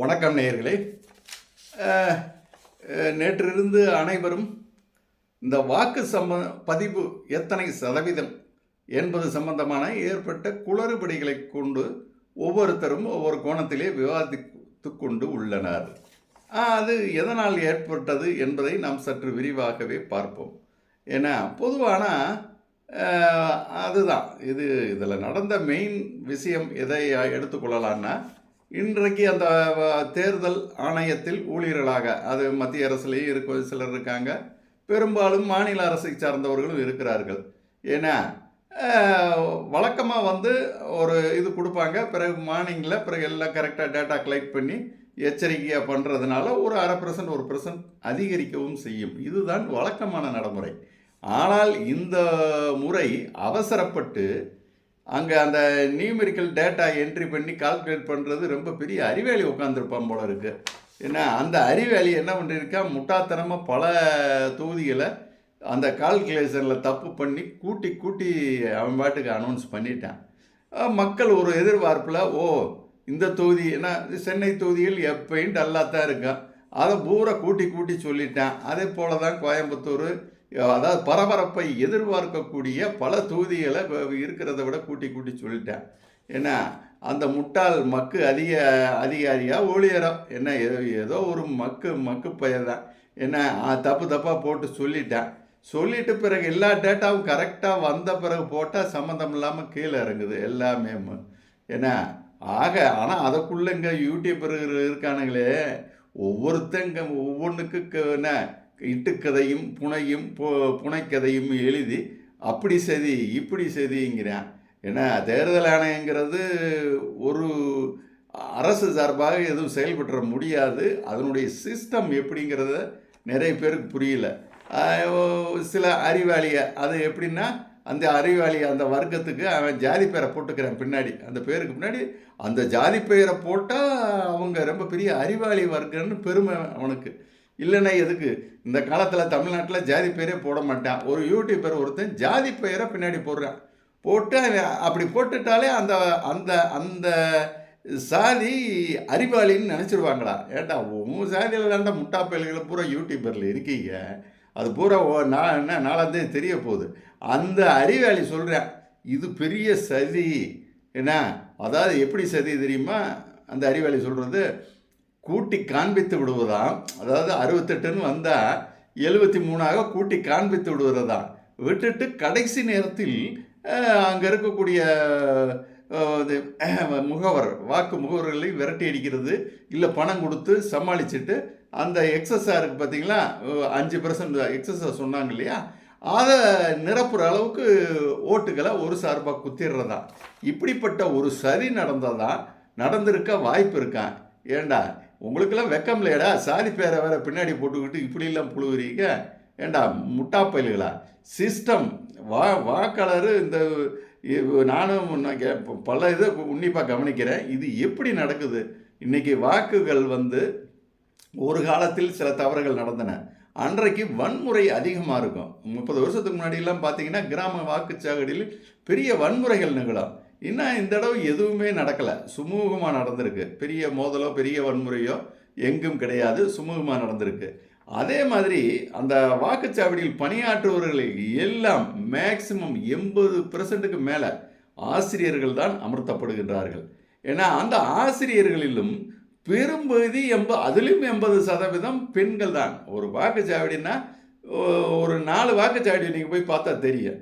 வணக்கம் நேயர்களே. நேற்றிருந்து அனைவரும் இந்த வாக்கு சம்ம பதிவு எத்தனை சதவீதம் என்பது சம்பந்தமான ஏற்பட்ட குளறுபடிகளை கொண்டு ஒவ்வொருத்தரும் ஒவ்வொரு கோணத்திலே விவாதித்து கொண்டு உள்ளனர். அது எதனால் ஏற்பட்டது என்பதை நாம் சற்று விரிவாகவே பார்ப்போம். ஏன்னா பொதுவான அதுதான். இது இதில் நடந்த மெயின் விஷயம் எதை எடுத்துக்கொள்ளலான்னா இன்றைக்கு அந்த தேர்தல் ஆணையத்தில் ஊழியர்களாக அது மத்திய அரசுலேயும் இருக்க சிலர் இருக்காங்க. பெரும்பாலும் மாநில அரசை சார்ந்தவர்களும் இருக்கிறார்கள். ஏன்னா வழக்கமாக வந்து ஒரு இது கொடுப்பாங்க. பிறகு மார்னிங்கில் பிறகு எல்லாம் கரெக்டாக டேட்டா கலெக்ட் பண்ணி எச்சரிக்கையாக பண்ணுறதுனால ஒரு அரை பர்சன்ட் ஒரு பர்சன்ட் அதிகரிக்கவும் செய்யும். இதுதான் வழக்கமான நடைமுறை. ஆனால் இந்த முறை அவசரப்பட்டு அங்கே அந்த நியூமெரிக்கல் டேட்டா என்ட்ரி பண்ணி கால்குலேட் பண்ணுறது ரொம்ப பெரிய அறிவாளி உட்காந்துருப்பான் போல இருக்குது ஏன்னா அந்த அறிவாளி என்ன பண்ணியிருக்கா முட்டாத்தனமாக பல தொகுதிகளை அந்த கால்குலேஷனில் தப்பு பண்ணி கூட்டி கூட்டி அவன் பாட்டுக்கு அனௌன்ஸ் பண்ணிட்டான். மக்கள் ஒரு எதிர்பார்ப்பில் ஓ இந்த தொகுதி ஏன்னா சென்னை தொகுதியில் எப்பயும் டல்லாக தான் இருக்கான். அதை பூரா கூட்டி கூட்டி சொல்லிட்டான். அதே போல தான் கோயம்புத்தூர் அதாவது பரபரப்பை எதிர்பார்க்கக்கூடிய பல தொகுதிகளை இருக்கிறத விட கூட்டி கூட்டி சொல்லிட்டேன். ஏன்னா அந்த முட்டாள் மக்கு அதிக அதிகாரியாக ஊழியரோ? என்ன ஏதோ ஏதோ ஒரு மக்கு மக்கு பெயர் தான் என்ன தப்பு தப்பாக போட்டு சொல்லிட்டேன். சொல்லிட்டு பிறகு எல்லா டேட்டாவும் கரெக்டாக வந்த பிறகு போட்டால் சம்மந்தம் இல்லாமல் கீழே இறங்குது எல்லாமே ஏன்னா ஆக ஆனால் அதுக்குள்ளே இங்கே யூடியூபர் இருக்கானுங்களே ஒவ்வொருத்தங்க ஒவ்வொன்றுக்கு என்ன இட்டுக்கதையும் புனையும் பு- புனைக்கதையும் எழுதி அப்படி செதி இப்படி சதிங்கிறான் ஏன்னா தேர்தல் ஆணையங்கிறது ஒரு அரசு சார்பாக எதுவும் செயல்பட்டுற முடியாது. அதனுடைய சிஸ்டம் எப்படிங்கிறத நிறைய பேருக்கு புரியல. சில அறிவாளியை அது எப்படின்னா அந்த அறிவாளி அந்த வர்க்கத்துக்கு அவன் ஜாதி பெயரை போட்டுக்கிறான் பின்னாடி. அந்த பேருக்கு பின்னாடி அந்த ஜாதி பெயரை போட்டால் அவங்க ரொம்ப பெரிய அறிவாளி வர்க்கம்னு பெருமை அவனுக்கு. இல்லைன்னா எதுக்கு? இந்த காலத்தில் தமிழ்நாட்டில் ஜாதி பெயரே போட மாட்டான். ஒரு யூடியூபர் ஒருத்தன் ஜாதி பெயரை பின்னாடி போடுறான். போட்டு அப்படி போட்டுட்டாலே அந்த அந்த அந்த சாதி அறிவாளின்னு நினச்சிருவாங்களா? ஏட்டா உன் சாதியில் தாண்டா முட்டா பயல்களை பூரா யூடியூபரில் இருக்கீங்க. அது பூரா ஓ- நான் என்ன நாளாந்தே தெரிய போகுது. அந்த அறிவாளி சொல்கிறேன் இது பெரிய சதி. என்ன? அதாவது எப்படி சதி தெரியுமா? அந்த அறிவாளி சொல்கிறது கூட்டி காண்பித்து விடுவதாம். அதாவது அறுபத்தெட்டுன்னு வந்தால் எழுபத்தி மூணாக கூட்டி காண்பித்து விடுவதுதான் விட்டுட்டு கடைசி நேரத்தில் அங்கே இருக்கக்கூடிய இது, முகவர் வாக்கு முகவர்களை விரட்டி அடிக்கிறது இல்லை பணம் கொடுத்து சமாளிச்சுட்டு அந்த எக்ஸஸாருக்கு பார்த்தீங்களா அஞ்சு பர்சன்ட் எக்ஸஸாக சொன்னாங்க இல்லையா அதை நிரப்புற அளவுக்கு ஓட்டுகளை ஒரு சார்பாக குத்திடுறதா இப்படிப்பட்ட ஒரு சரி நடந்ததா நடந்திருக்க வாய்ப்பு இருக்கான் ஏண்டா? உங்களுக்கெல்லாம் வெக்கம் இல்லையடா சாதி பேரை வேற பின்னாடி போட்டுக்கிட்டு இப்படிலாம் புழுவுறீங்க ஏண்டா முட்டா பயல்களா? சிஸ்டம் வா வாக்காளர் இந்த நானும் நான் கே- பல இதை உன்னிப்பாக கவனிக்கிறேன். இது எப்படி நடக்குது? இன்றைக்கி வாக்குகள் வந்து ஒரு காலத்தில் சில தவறுகள் நடந்தன. அன்றைக்கு வன்முறை அதிகமாக இருக்கும். முப்பது வருஷத்துக்கு முன்னாடியெல்லாம் பார்த்தீங்கன்னா கிராம வாக்குச்சாவடியில் பெரிய வன்முறைகள் நிகழும். இன்னும் இந்த தடவை எதுவுமே நடக்கலை. சுமூகமாக நடந்திருக்கு. பெரிய மோதலோ பெரிய வன்முறையோ எங்கும் கிடையாது. சுமூகமாக நடந்திருக்கு. அதே மாதிரி அந்த வாக்குச்சாவடியில் பணியாற்றுபவர்கள் எல்லாம் மேக்சிமம் எண்பது பெர்சன்ட்டுக்கு மேலே ஆசிரியர்கள் தான் அமர்த்தப்படுகின்றார்கள். ஏன்னா அந்த ஆசிரியர்களிலும் பெரும்பகுதி எண்பது அதிலும் எண்பது சதவீதம் பெண்கள் தான். ஒரு வாக்குச்சாவடின்னா ஒரு நாலு வாக்குச்சாவடி நீங்கள் போய் பார்த்தா தெரியும்.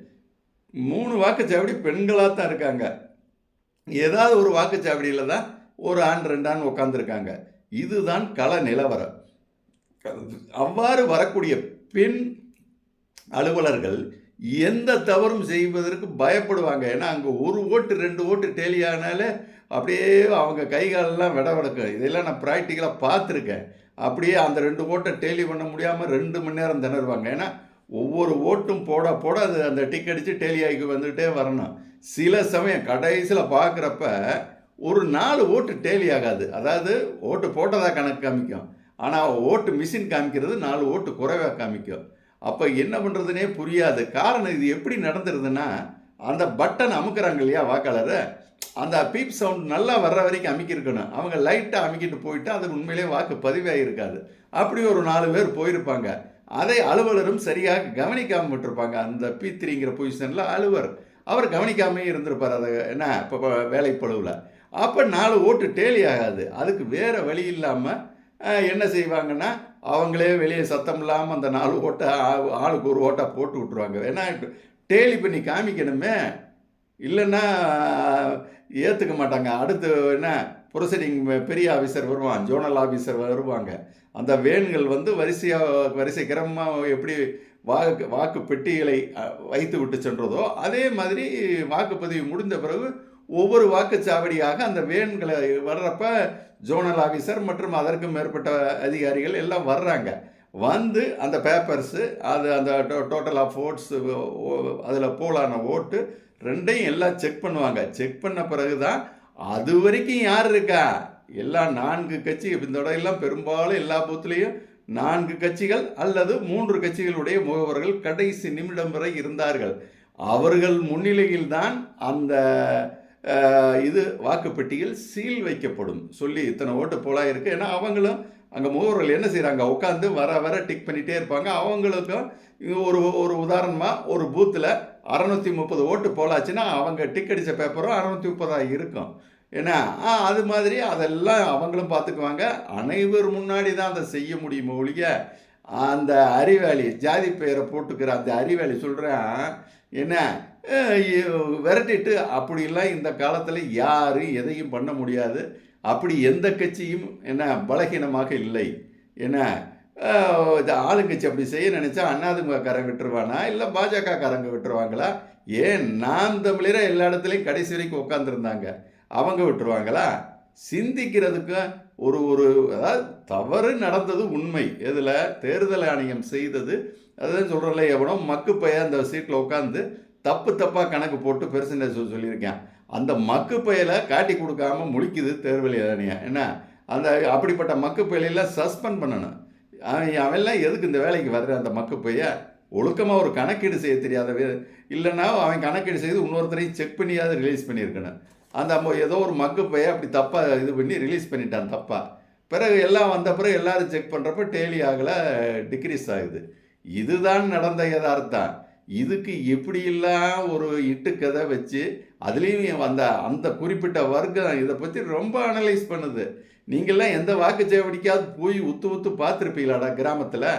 மூணு வாக்குச்சாவடி பெண்களாக தான் இருக்காங்க. ஏதாவது ஒரு வாக்குச்சாவடியில் தான் ஒரு ஆண் ரெண்டு ஆண் உட்காந்துருக்காங்க இதுதான் கள நிலவரம். அவ்வாறு வரக்கூடிய பெண் அலுவலர்கள் எந்த தவறும் செய்வதற்கு பயப்படுவாங்க. ஏன்னா அங்கே ஒரு ஓட்டு ரெண்டு ஓட்டு டேலி ஆனாலே அப்படியே அவங்க கை காலெல்லாம் விட விடக்கும் இதெல்லாம் நான் ப்ராக்டிக்கலாக பார்த்துருக்கேன். அப்படியே அந்த ரெண்டு ஓட்டை டெய்லி பண்ண முடியாமல் ரெண்டு மணி நேரம் திணறுவாங்க. ஏன்னா ஒவ்வொரு ஓட்டும் போட போட அது அந்த டிக் அடித்து டெலி ஆகி வந்துகிட்டே வரணும். சில சமயம் கடைசியில் பார்க்குறப்ப ஒரு நாலு ஓட்டு டேலி ஆகாது. அதாவது ஓட்டு போட்டதாக கணக்கு காமிக்கும். ஆனால் ஓட்டு மிஷின் காமிக்கிறது நாலு ஓட்டு குறைவாக காமிக்கும். அப்போ என்ன பண்ணுறதுனே புரியாது. காரணம் இது எப்படி நடந்துருதுன்னா அந்த பட்டன் அமுக்கிறாங்க இல்லையா வாக்காளரை? அந்த பீப் சவுண்ட் நல்லா வர்ற வரைக்கும் அமைக்கிருக்கணும் அவங்க லைட்டாக அமைக்கிட்டு போயிட்டு அது உண்மையிலே வாக்கு பதிவாக இருக்காது. அப்படி ஒரு நாலு பேர் போயிருப்பாங்க. அதை அலுவலரும் சரியாக கவனிக்காமல் விட்டுருப்பாங்க. அந்த பி த்ரீங்கிற பொசிஷனில் அலுவலர் அவர் கவனிக்காமே இருந்திருப்பார். அதை என்ன? இப்போ வேலைப்பழுவில் அப்போ நாலு ஓட்டு டேலி ஆகாது. அதுக்கு வேறு வழி இல்லாமல் என்ன செய்வாங்கன்னா அவங்களே வெளியே சத்தம் இல்லாமல் அந்த நாலு ஓட்டை ஆ- ஆளுக்கு ஒரு ஓட்டை போட்டு விட்ருவாங்க ஏன்னா டேலி பண்ணி காமிக்கணுமே. இல்லைன்னா ஏற்றுக்க மாட்டாங்க. அடுத்து என்ன? ப்ரொசீடிங் பெரிய ஆஃபீஸர் வருவான். ஜோனல் ஆஃபீஸர் வருவாங்க. அந்த வேன்கள் வந்து வரிசையாக வரிசை கிரமமாக எப்படி வாக்கு வாக்கு பெட்டிகளை வைத்து விட்டு சென்றதோ அதே மாதிரி வாக்குப்பதிவு முடிந்த பிறகு ஒவ்வொரு வாக்குச்சாவடியாக அந்த வேன்களை வர்றப்ப ஜோனல் ஆஃபீஸர் மற்றும் அதற்கு மேற்பட்ட அதிகாரிகள் எல்லாம் வர்றாங்க. வந்து அந்த பேப்பர்ஸு அது அந்த டோட்டல் ஆஃப் ஓட்ஸ் அதில் போலான ஓட்டு ரெண்டையும் எல்லாம் செக் பண்ணுவாங்க. செக் பண்ண பிறகு தான் அது வரைக்கும் யார் இருக்கா? எல்லா நான்கு கட்சி இந்த எல்லாம் பெரும்பாலும் எல்லா பூத்துலேயும் நான்கு கட்சிகள் அல்லது மூன்று கட்சிகளுடைய முகவர்கள் கடைசி நிமிடம் வரை இருந்தார்கள். அவர்கள் முன்னிலையில் தான் அந்த இது வாக்குப்பெட்டியில் சீல் வைக்கப்படும் சொல்லி இத்தனை ஓட்டு போலா இருக்குது ஏன்னா அவங்களும் அங்கே முகவர்கள் என்ன செய்கிறாங்க உட்காந்து வர வர டிக் பண்ணிகிட்டே இருப்பாங்க. அவங்களுக்கும் ஒரு ஒரு உதாரணமாக ஒரு பூத்தில் அறநூற்றி முப்பது ஓட்டு போலாச்சுன்னா அவங்க டிக் அடித்த பேப்பரும் அறநூற்றி முப்பதாக இருக்கும். ஏன்னா ஆ, அது மாதிரி அதெல்லாம் அவங்களும் பார்த்துக்குவாங்க. அனைவர் முன்னாடி தான் அதை செய்ய முடியுமோ ஒழிய அந்த அறிவாளி ஜாதி பெயரை போட்டுக்கிற அந்த அறிவாளி சொல்கிறேன் என்ன விரட்டிட்டு அப்படிலாம் இந்த காலத்தில் யாரும் எதையும் பண்ண முடியாது. அப்படி எந்த கட்சியும் என்ன பலகீனமாக இல்லை. என்ன இது ஆளுங்கட்சி அப்படி செய்ய நினச்சா அண்ணாதிமுகக்காரன் விட்டுருவானா? இல்லை பாஜகக்காரங்க விட்டுருவாங்களா? ஏன் நாம் தமிழரை எல்லா இடத்துலையும் கடைசி வரைக்கும் உட்காந்துருந்தாங்க அவங்க விட்டுருவாங்களா? சிந்திக்கிறதுக்கு ஒரு ஒரு அதாவது தவறு நடந்தது உண்மை. இதில் தேர்தல் ஆணையம் செய்தது. அதுதான் சொல்கிறல எவனோ மக்கு அந்த சீட்டில் உட்காந்து தப்பு தப்பாக கணக்கு போட்டு பெர்சன்டேஜ் சொல்லியிருக்கேன். அந்த மக்கு காட்டி கொடுக்காம முழிக்குது தேர்தல் ஆணையம். என்ன? அந்த அப்படிப்பட்ட மக்கு சஸ்பெண்ட் பண்ணணும். அவன் அவன்லாம் எதுக்கு இந்த வேலைக்கு வர்ற அந்த மக்கு பைய? ஒழுக்கமாக ஒரு கணக்கீடு செய்ய தெரியாத இல்லைன்னா அவன் கணக்கீடு செய்து இன்னொருத்தரையும் செக் பண்ணியாவது ரிலீஸ் பண்ணியிருக்கணும். அந்த ஏதோ ஒரு மக்கு பைய அப்படி தப்பாக இது பண்ணி ரிலீஸ் பண்ணிட்டான் தப்பாக பிறகு எல்லாம் வந்த பிறகு எல்லாரும் செக் பண்ணுறப்ப டேலி ஆகலை டிக்ரீஸ் ஆகுது. இதுதான் நடந்த யதார்த்தம். இதுக்கு எப்படியெல்லாம் ஒரு இட்டுக்கதை வச்சு அதுலேயும் அந்த அந்த குறிப்பிட்ட வர்க்கம் இதை பற்றி ரொம்ப அனலைஸ் பண்ணுது. நீங்கள்லாம் எந்த வாக்குச்சாவடிக்காவது போய் உத்து உத்து பார்த்துருப்பீங்களாடா கிராமத்தில்?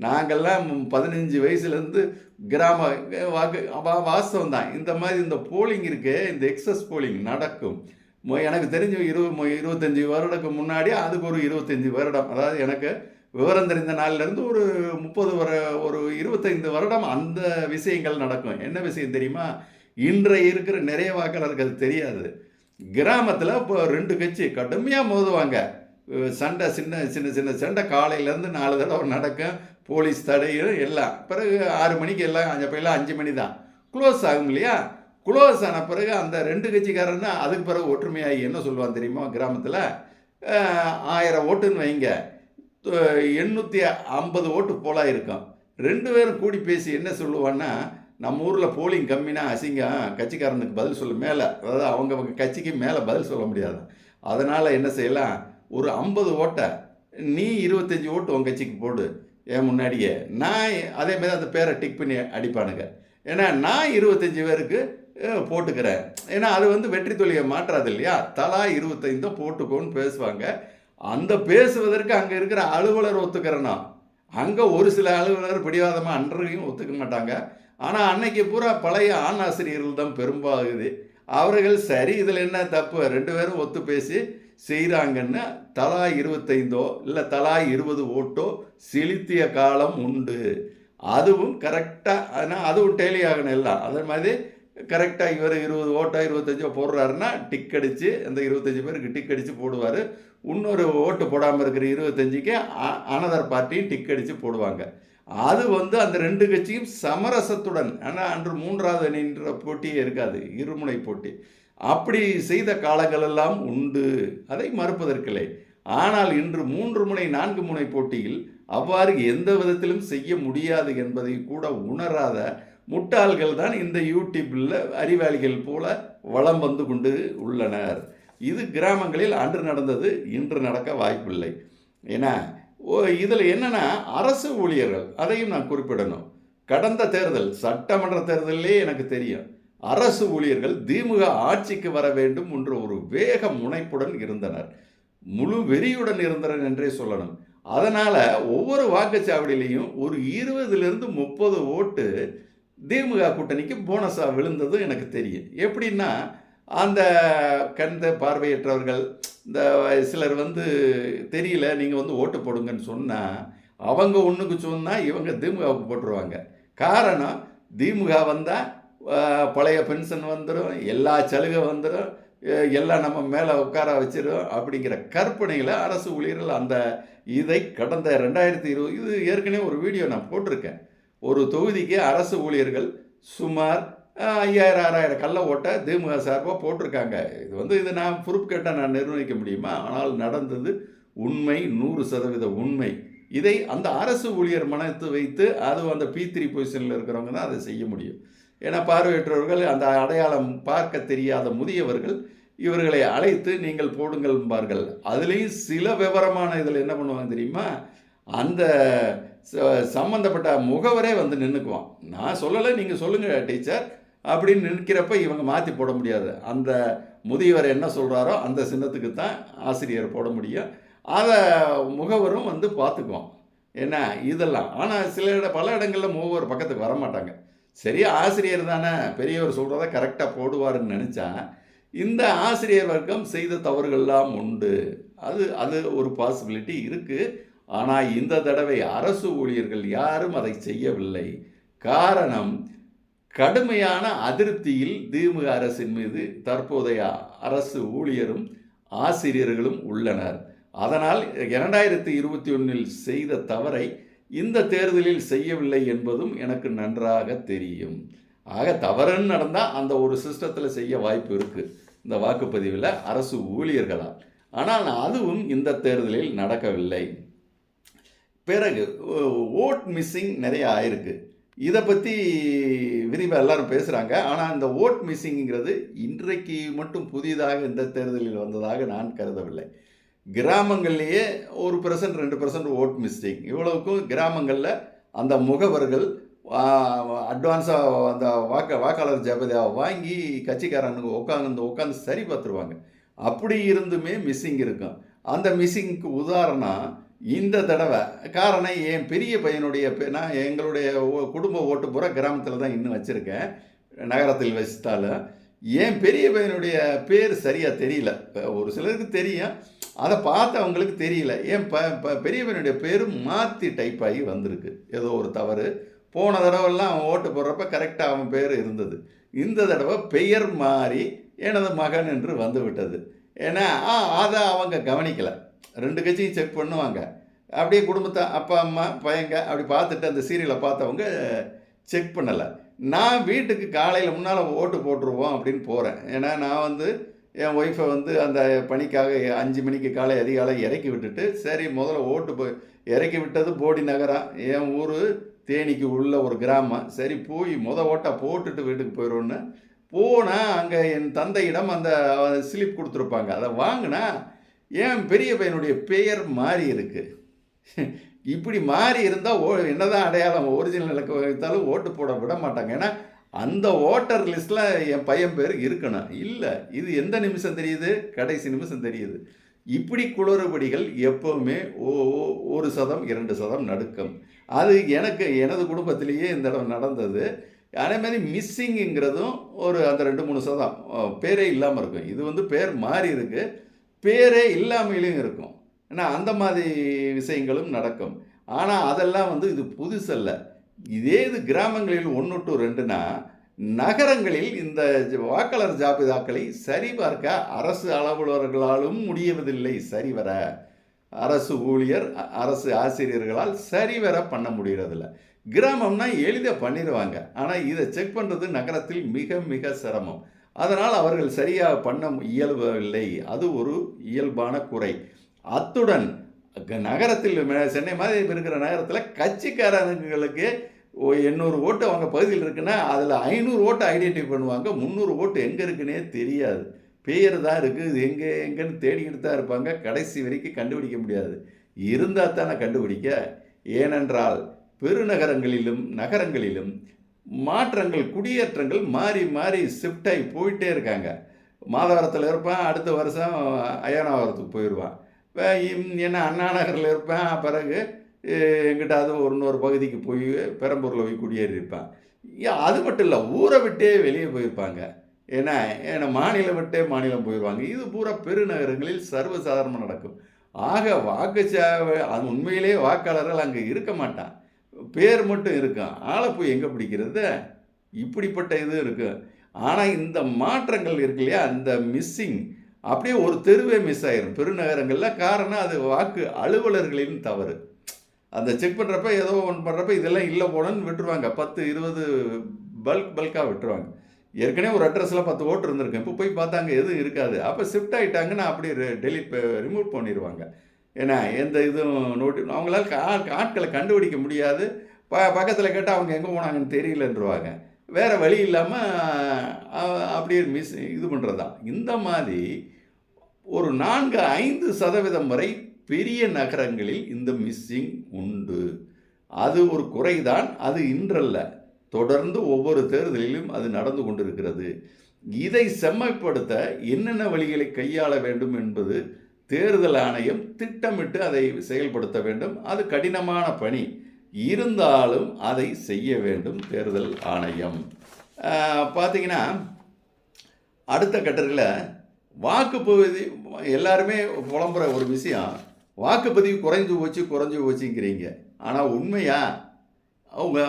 நாங்கள்லாம் பதினஞ்சு வயசுலேருந்து கிராம வாக்கு வா- வாஸ்தவம் தான் இந்த மாதிரி இந்த போலிங் இருக்கு இந்த எக்ஸஸ் போலிங் நடக்கும். எனக்கு தெரிஞ்ச இருபது இருபத்தஞ்சி வருடத்துக்கு முன்னாடி அதுக்கு ஒரு இருபத்தஞ்சி வருடம். அதாவது எனக்கு விவரம் தெரிந்த நாள்லேருந்து ஒரு முப்பது வர ஒரு இருபத்தைந்து வருடம் அந்த விஷயங்கள் நடக்கும். என்ன விஷயம் தெரியுமா? இன்றைய இருக்கிற நிறைய வாக்காளருக்கு அது தெரியாது. கிராமத்தில் இப்போ ரெண்டு கட்சி கடுமையாக மோதுவாங்க. சண்டை சின்ன சின்ன சின்ன சண்டை. காலையிலேருந்து நாலு தடவை நடக்கும். போலீஸ் தடையும் எல்லாம். பிறகு ஆறு மணிக்கு எல்லாம் அஞ்சு பையெல்லாம் அஞ்சு மணி தான் க்ளோஸ் ஆகும் இல்லையா? க்ளோஸ் ஆன பிறகு அந்த ரெண்டு கட்சிக்காரன்னா அதுக்கு பிறகு ஒற்றுமையாகி என்ன சொல்லுவான் தெரியுமா கிராமத்தில்? ஆயிரம் ஓட்டுன்னு வைங்க. எண்ணூற்றி ஐம்பது ஓட்டு போலாக இருக்கும். ரெண்டு பேரும் கூடி பேசி என்ன சொல்லுவான்னா நம்ம ஊரில் போலிங் கம்மினா அசிங்கம். கட்சிக்காரனுக்கு பதில் சொல்ல மேலே அதாவது அவங்க அவங்க கட்சிக்கு மேலே பதில் சொல்ல முடியாது. அதனால் என்ன செய்யலாம்? ஒரு ஐம்பது ஓட்டை நீ இருபத்தஞ்சி ஓட்டு உன் கட்சிக்கு போடு. என் முன்னாடியே. நான் அதே மாதிரி அந்த பேரை டிக் பண்ணி அடிப்பானுங்க. ஏன்னா நான் இருபத்தஞ்சி பேருக்கு போட்டுக்கிறேன். ஏன்னா அது வந்து வெற்றி தொழிலை மாற்றாது இல்லையா? தலா இருபத்தைந்தோ போட்டுக்கோன்னு பேசுவாங்க. அந்த பேசுவதற்கு அங்கே இருக்கிற அலுவலர் ஒத்துக்கிறனா? அங்கே ஒரு சில அலுவலர் பிடிவாதமாக அன்றையும் ஒத்துக்க மாட்டாங்க. ஆனால் அன்னைக்கு பூரா பழைய ஆண் ஆசிரியர்கள் தான் பெரும்பாகுது. அவர்கள் சரி இதில் என்ன தப்பு? ரெண்டு பேரும் ஒத்து பேசி செய்கிறாங்கன்னு தலா இருபத்தைந்தோ இல்லை தலா இருபது ஓட்டோ செலுத்திய காலம் உண்டு. அதுவும் கரெக்டாக ஆனால் அதுவும் டெய்லி ஆகணும் எல்லாம். அதே மாதிரி கரெக்டாக இவர் இருபது ஓட்டோ இருபத்தஞ்சோ போடுறாருன்னா டிக் அடித்து அந்த இருபத்தஞ்சி பேருக்கு டிக் அடித்து போடுவார். இன்னொரு ஓட்டு போடாமல் இருக்கிற இருபத்தஞ்சிக்கு அனதர் பார்ட்டியும் டிக் அடித்து போடுவாங்க. அது வந்து அந்த ரெண்டு கட்சியும் சமரசத்துடன் ஆனால் அன்று மூன்றாவது அணின்ற போட்டியே இருக்காது இருமுனை போட்டி. அப்படி செய்த காலங்களெல்லாம் உண்டு. அதை மறுப்பதற்கில்லை. ஆனால் இன்று மூன்று முனை நான்கு முனை போட்டியில் அவ்வாறு எந்த விதத்திலும் செய்ய முடியாது என்பதை கூட உணராத முட்டாள்கள் தான் இந்த யூடியூப்பில் அறிவாளிகள் போல வளம் வந்து கொண்டு உள்ளனர். இது கிராமங்களில் அன்று நடந்தது இன்று நடக்க வாய்ப்பில்லை. ஏன்னா ஓ இதில் என்னென்னா அரசு ஊழியர்கள் அதையும் நான் குறிப்பிடணும். கடந்த தேர்தல் சட்டமன்ற தேர்தலே எனக்கு தெரியும். அரசு ஊழியர்கள் திமுக ஆட்சிக்கு வர வேண்டும் என்ற ஒரு வேக முனைப்புடன் இருந்தனர். முழு வெறியுடன் இருந்தனர் என்றே சொல்லணும். அதனால் ஒவ்வொரு வாக்குச்சாவடியிலையும் ஒரு இருபதுலேருந்து முப்பது ஓட்டு திமுக கூட்டணிக்கு போனஸாக விழுந்தது எனக்கு தெரியும். எப்படின்னா அந்த கண்ட பார்வையற்றவர்கள் இந்த சிலர் வந்து தெரியல நீங்கள் வந்து ஓட்டு போடுங்கன்னு சொன்னால் அவங்க ஒன்றுக்கு சொன்னால் இவங்க திமுகவுக்கு போட்டுருவாங்க. காரணம் திமுக வந்தால் பழைய பென்ஷன் வந்துடும் எல்லா சலுகை வந்துடும் எல்லாம் நம்ம மேலே உட்கார வச்சிடும் அப்படிங்கிற கற்பனையில் அரசு ஊழியர்கள் அந்த இதை கடந்த ரெண்டாயிரத்தி இருபது இது ஏற்கனவே ஒரு வீடியோ நான் போட்டிருக்கேன். ஒரு தொகுதிக்கு அரசு ஊழியர்கள் சுமார் ஐயாயிரம் ஆறாயிரம் கள்ள ஓட்டை திமுக சார்பாக போட்டிருக்காங்க. இது வந்து இது நான் ப்ரூஃப் கேட்டால் நான் நிர்ணயிக்க முடியுமா? ஆனால் நடந்தது உண்மை நூறு சதவீத உண்மை. இதை அந்த அரசு ஊழியர் மனத்து வைத்து அது அந்த பி த்ரீ பொசிஷனில் இருக்கிறவங்க தான் அதை செய்ய முடியும். ஏன்னா பார்வையற்றவர்கள் அந்த அடையாளம் பார்க்க தெரியாத முதியவர்கள் இவர்களை அழைத்து நீங்கள் போடுங்கள் என்பார்கள். அதுலேயும் சில விவரமான இதில் என்ன பண்ணுவாங்க தெரியுமா? அந்த சம்மந்தப்பட்ட முகவரே வந்து நின்றுக்குவான் நான் சொல்லலை நீங்கள் சொல்லுங்கள் டீச்சர் அப்படின்னு நிற்கிறப்ப இவங்க மாற்றி போட முடியாது. அந்த முதியவர் என்ன சொல்கிறாரோ அந்த சின்னத்துக்கு தான் ஆசிரியர் போட முடியும். அதை முகவரும் வந்து பார்த்துக்குவோம் என்ன? இதெல்லாம். ஆனால் சில இட பல இடங்களில் முகவர் பக்கத்துக்கு வர மாட்டாங்க சரி ஆசிரியர் தானே பெரியவர் சொல்கிறத கரெக்டாக போடுவாருன்னு நினச்சா இந்த ஆசிரியர் வர்க்கம் செய்த தவறுகள்லாம் உண்டு. அது அது ஒரு பாசிபிலிட்டி இருக்குது ஆனால் இந்த தடவை அரசு ஊழியர்கள் யாரும் அதை செய்யவில்லை. காரணம் கடுமையான அதிருப்தியில் திமுக அரசின் மீது தற்போதைய அரசு ஊழியரும் ஆசிரியர்களும் உள்ளனர். அதனால் இரண்டாயிரத்தி இருபத்தி ஒன்றில் செய்த தவறை இந்த தேர்தலில் செய்யவில்லை என்பதும் எனக்கு நன்றாக தெரியும். ஆக தவறுன்னு நடந்தால் அந்த ஒரு சிஸ்டத்தில் செய்ய வாய்ப்பு இருக்குது இந்த வாக்குப்பதிவில் அரசு ஊழியர்களால். ஆனால் அதுவும் இந்த தேர்தலில் நடக்கவில்லை. பிறகு ஓட் மிஸ்ஸிங் நிறைய ஆயிருக்கு. இதை பற்றி விரிவாக எல்லாரும் பேசுகிறாங்க ஆனால் இந்த ஓட் மிஸ்ஸிங்கிறது இன்றைக்கு மட்டும் புதிதாக இந்த தேர்தலில் வந்ததாக நான் கருதவில்லை. கிராமங்கள்லேயே ஒரு பர்சன்ட் ரெண்டு பர்சன்ட் ஓட் மிஸ்டேக் இவ்வளவுக்கும் கிராமங்களில் அந்த முகவர்கள் அட்வான்ஸாக அந்த வாக்க வாக்காளர் ஜாபதியாக வாங்கி கட்சிக்காரனுக்கு உட்காந்து உட்காந்து சரி பார்த்துருவாங்க. அப்படி இருந்துமே மிஸ்ஸிங் இருக்கும். அந்த மிஸ்ஸிங்க்கு உதாரணம் இந்த தடவை காரணம் என் பெரிய பையனுடைய நான் எங்களுடைய குடும்ப ஓட்டு பூரா கிராமத்தில் தான் இன்னும் வச்சுருக்கேன். நகரத்தில் வச்சுட்டாலும் என் பெரிய பையனுடைய பேர் சரியாக தெரியல. ஒரு சிலருக்கு தெரியும். அதை பார்த்து அவங்களுக்கு தெரியல. ஏன் ப ப பெரிய பையனுடைய பேர் மாற்றி டைப் ஆகி வந்திருக்கு. ஏதோ ஒரு தவறு. போன தடவைலாம் அவன் ஓட்டு போடுறப்ப கரெக்டாக அவன் பேர் இருந்தது. இந்த தடவை பெயர் மாறி எனது மகன் என்று வந்து விட்டது. ஏன்னா அதை அவங்க கவனிக்கலை. ரெண்டு கட்சியும் செக் பண்ணுவாங்க. அப்படியே குடும்பத்தை அப்பா அம்மா பையங்க அப்படி பார்த்துட்டு அந்த சீரியலை பார்த்தவங்க செக் பண்ணலை. நான் வீட்டுக்கு காலையில் முன்னால் ஓட்டு போட்டுருவோம் அப்படின்னு போகிறேன் ஏன்னா நான் வந்து என் ஒய்ஃபை வந்து அந்த பணிக்காக அஞ்சு மணிக்கு காலை அதிகாலை இறக்கி விட்டுட்டு சரி முதல்ல ஓட்டு போய் இறக்கி விட்டது போடி நகரம் என் ஊர் தேனிக்கு உள்ள ஒரு கிராமம். சரி போய் முத ஓட்டை போட்டுட்டு வீட்டுக்கு போயிடுவோன்னு. போனால் அங்கே என் தந்தையிடம் அந்த ஸ்லிப் கொடுத்துருப்பாங்க. அதை வாங்கினா என் பெரிய பையனுடைய பெயர் மாறி இருக்குது இப்படி மாறி இருந்தால் ஓ என்னதான் அடையாளம் ஒரிஜினல் இலக்கு வைத்தாலும் ஓட்டு போட விட மாட்டாங்க. ஏன்னா அந்த ஓட்டர் லிஸ்ட்டில் என் பையன் பேர் இருக்கணும். இல்லை இது எந்த நிமிஷம் தெரியுது? கடைசி நிமிஷம் தெரியுது. இப்படி குளறுபடிகள் எப்போவுமே ஓ ஒரு சதம் இரண்டு சதம் நடுக்கம். அது எனக்கு எனது குடும்பத்திலேயே இந்த இடம் நடந்தது. அதே மாதிரி மிஸ்ஸிங்குங்கிறதும் ஒரு அந்த ரெண்டு மூணு சதம் பேரே இல்லாமல் இருக்கும். இது வந்து பேர் மாறி இருக்குது பேரே இல்லாமலையும் இருக்கும். ஏன்னா அந்த மாதிரி விஷயங்களும் நடக்கும். ஆனால் அதெல்லாம் வந்து இது புதுசல்ல இதே இது கிராமங்களில் ஒன்று டு ரெண்டுனா நகரங்களில் இந்த வாக்காளர் ஜாபிதாக்களை சரிபார்க்க அரசு அலுவலர்களாலும் முடியவதில்லை சரிவர. அரசு ஊழியர் அரசு ஆசிரியர்களால் சரிவர பண்ண முடிகிறதில்ல கிராமம்னா எளிதாக பண்ணிடுவாங்க ஆனால் இதை செக் பண்ணுறது நகரத்தில் மிக மிக சிரமம். அதனால் அவர்கள் சரியாக பண்ண இயல்பவில்லை அது ஒரு இயல்பான குறை. அத்துடன் நகரத்தில் சென்னை மாதிரி இருக்கிற நகரத்தில் கட்சிக்காரங்களுக்கு ஓ எண்ணூறு ஓட்டு அவங்க பகுதியில் இருக்குன்னா அதில் ஐநூறு ஓட்டு ஐடென்டிஃபை பண்ணுவாங்க. முந்நூறு ஓட்டு எங்கே இருக்குன்னே தெரியாது. பேர் தான் இருக்குது இது எங்கே எங்கேன்னு தேடிக்கிட்டு தான் இருப்பாங்க. கடைசி வரைக்கும் கண்டுபிடிக்க முடியாது. இருந்தால் தானே கண்டுபிடிக்க. ஏனென்றால் பெருநகரங்களிலும் நகரங்களிலும் மாற்றங்கள் குடியேற்றங்கள் மாறி மாறி ஷிஃப்ட் ஆகி போயிட்டே இருக்காங்க. மாதவரத்தில் இருப்பான் அடுத்த வருஷம் அயனாவரத்துக்கு போயிடுவான் என்ன அண்ணா நகரில் இருப்பேன். பிறகு எங்கிட்டாவது ஒரு இன்னொரு பகுதிக்கு போய் பெரம்பூரில் போய் குடியேறி இருப்பான். ஏன் அது மட்டும் இல்லை ஊரை விட்டே வெளியே போயிருப்பாங்க. ஏன்னா ஏன்னா மாநிலம் விட்டே மாநிலம் போயிடுவாங்க இது பூரா பெருநகரங்களில் சர்வசாதாரணமாக நடக்கும். ஆக வாக்குச்சாவை அது உண்மையிலே வாக்காளர்கள் அங்கே இருக்க மாட்டான் பேர் மட்டும் இருக்கும் ஆளை போய் எங்கே பிடிக்கிறது? இப்படிப்பட்ட இது இருக்கும் ஆனால் இந்த மாற்றங்கள் இருக்கு இல்லையா? அந்த மிஸ்ஸிங் அப்படியே ஒரு தெருவே மிஸ் ஆயிரும். பெருநகரங்களில் காரணம் அது வாக்கு அலுவலர்களின் தவறு. அந்த செக் பண்ணுறப்ப ஏதோ ஒன்று பண்ணுறப்ப இதெல்லாம் இல்லை போனன்னு விட்டுருவாங்க. பத்து இருபது பல்க் பல்காக விட்டுருவாங்க. ஏற்கனவே ஒரு அட்ரஸில் பத்து ஓட்டு இருந்திருக்கு இப்போ போய் பார்த்தாங்க எதுவும் இருக்காது. அப்போ ஷிஃப்ட் ஆகிட்டாங்கன்னா அப்படியே டெலிட் ரிமூவ் பண்ணிடுவாங்க ஏன்னா எந்த இதுவும் நோட்டி அவங்களால ஆட்களை கண்டுபிடிக்க முடியாது. ப பக்கத்தில் கேட்டால் அவங்க எங்கே போனாங்கன்னு தெரியலன்றவாங்க. வேறு வழி இல்லாமல் அப்படியே மிஸ் இது பண்ணுறது தான் இந்த மாதிரி ஒரு நான்கு ஐந்து சதவீதம் வரை பெரிய நகரங்களில் இந்த மிஸ்ஸிங் உண்டு. அது ஒரு குறைதான் அது இன்றல்ல. தொடர்ந்து ஒவ்வொரு தேர்தலிலும் அது நடந்து கொண்டிருக்கிறது. இதை செம்மைப்படுத்த என்னென்ன வழிகளை கையாள வேண்டும் என்பது தேர்தல் ஆணையம் திட்டமிட்டு அதை செயல்படுத்த வேண்டும். அது கடினமான பணி. இருந்தாலும் அதை செய்ய வேண்டும் தேர்தல் ஆணையம். பார்த்திங்கன்னா பார்த்தீங்கன்னா அடுத்த கட்டத்தில் வாக்குப்பதிவு எல்லாருமே புலம்புற ஒரு விஷயம். வாக்குப்பதிவு குறைஞ்சு போச்சு குறைஞ்சு போச்சுங்கிறீங்க. ஆனால் உண்மையா? அவங்க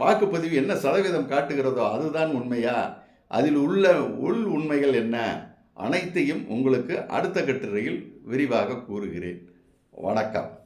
வாக்குப்பதிவு என்ன சதவீதம் காட்டுகிறதோ அதுதான் உண்மையா? அதில் உள்ள உள் உண்மைகள் என்ன? அனைத்தையும் உங்களுக்கு அடுத்த கட்டுரையில் விரிவாக கூறுகிறேன். வணக்கம்.